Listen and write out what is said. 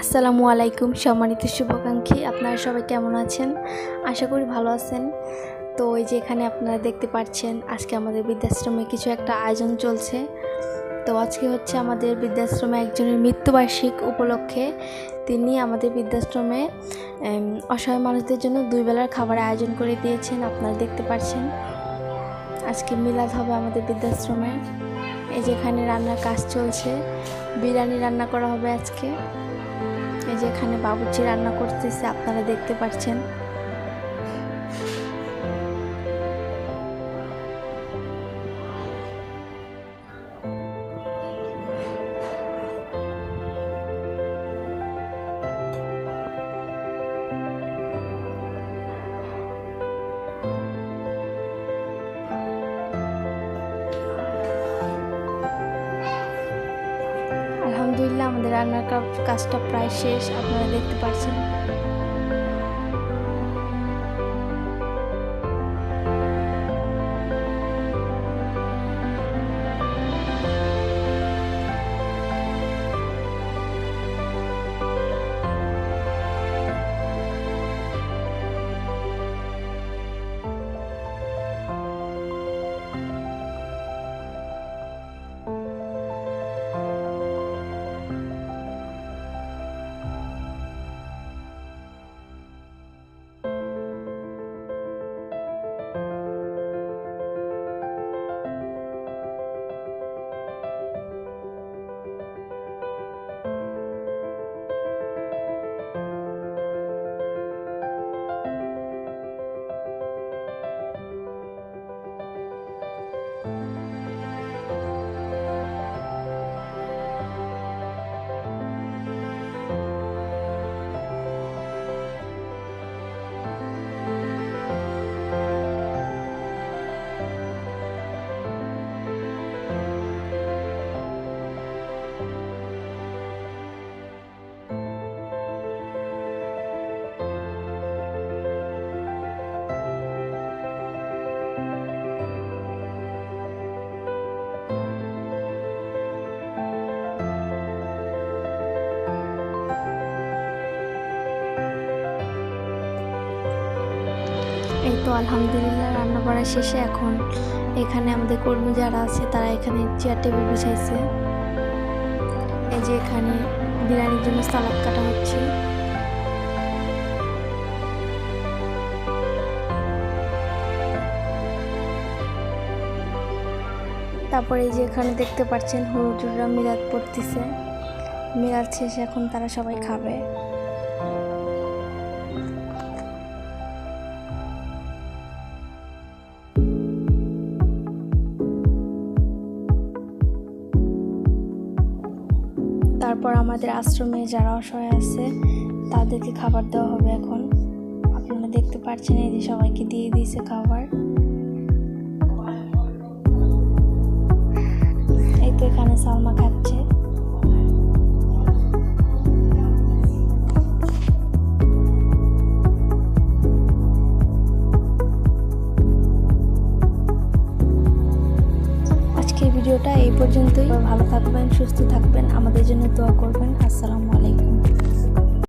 আসসালামু আলাইকুম, সম্মানিত শুভাকাঙ্ক্ষী। আপনারা সবাই কেমন আছেন? আশা করি ভালো আছেন। তো ওই যে এখানে আপনারা দেখতে পাচ্ছেন, আজকে আমাদের বৃদ্ধাশ্রমে কিছু একটা আয়োজন চলছে। তো আজকে হচ্ছে আমাদের বৃদ্ধাশ্রমে একজনের মৃত্যুবার্ষিক উপলক্ষে তিনি আমাদের বৃদ্ধাশ্রমে অসহায় মানুষদের জন্য দুই বেলার খাবার আয়োজন করে দিয়েছেন, আপনারা দেখতে পাচ্ছেন। আজকে মিলাদ হবে আমাদের বৃদ্ধাশ্রমে। এই যে এখানে রান্নার কাজ চলছে, বিরিয়ানি রান্না করা হবে আজকে। এই যে এখানে বাবুর্চি রান্না করতেছে আপনারা দেখতে পাচ্ছেন আলহামদুলিল্লাহ আমাদের রান্নার কাজটা প্রায় শেষ আপনারা দেখতে পাচ্ছেন এই তো আলহামদুলিল্লাহ, রান্না করা শেষে এখন এখানে আমাদের কর্মী যারা আছে, তারা এখানে চেয়ার টেবিল বিছাইছে। এই যে এখানে বিরিয়ানির জন্য সালাদ কাটা হচ্ছে। তারপরে এই যে এখানে দেখতে পাচ্ছেন হুজুররা মিলাদ পড়তেছে। মিলাদ শেষে এখন তারা সবাই খাবে। তারপর আমাদের আশ্রমে যারা অসহায় আছে, তাদেরকে খাবার দেওয়া হবে এখন। আপনারা দেখতে পাচ্ছেন এই যে সবাইকে দিয়ে দিয়েছে খাবার। এই তো এখানে সালমা খাচ্ছে। ভিডিওটা এই পর্যন্তই। ভালো থাকবেন সুস্থ থাকবেন। আমাদের জন্য দোয়া করবেন। আসসালামু আলাইকুম।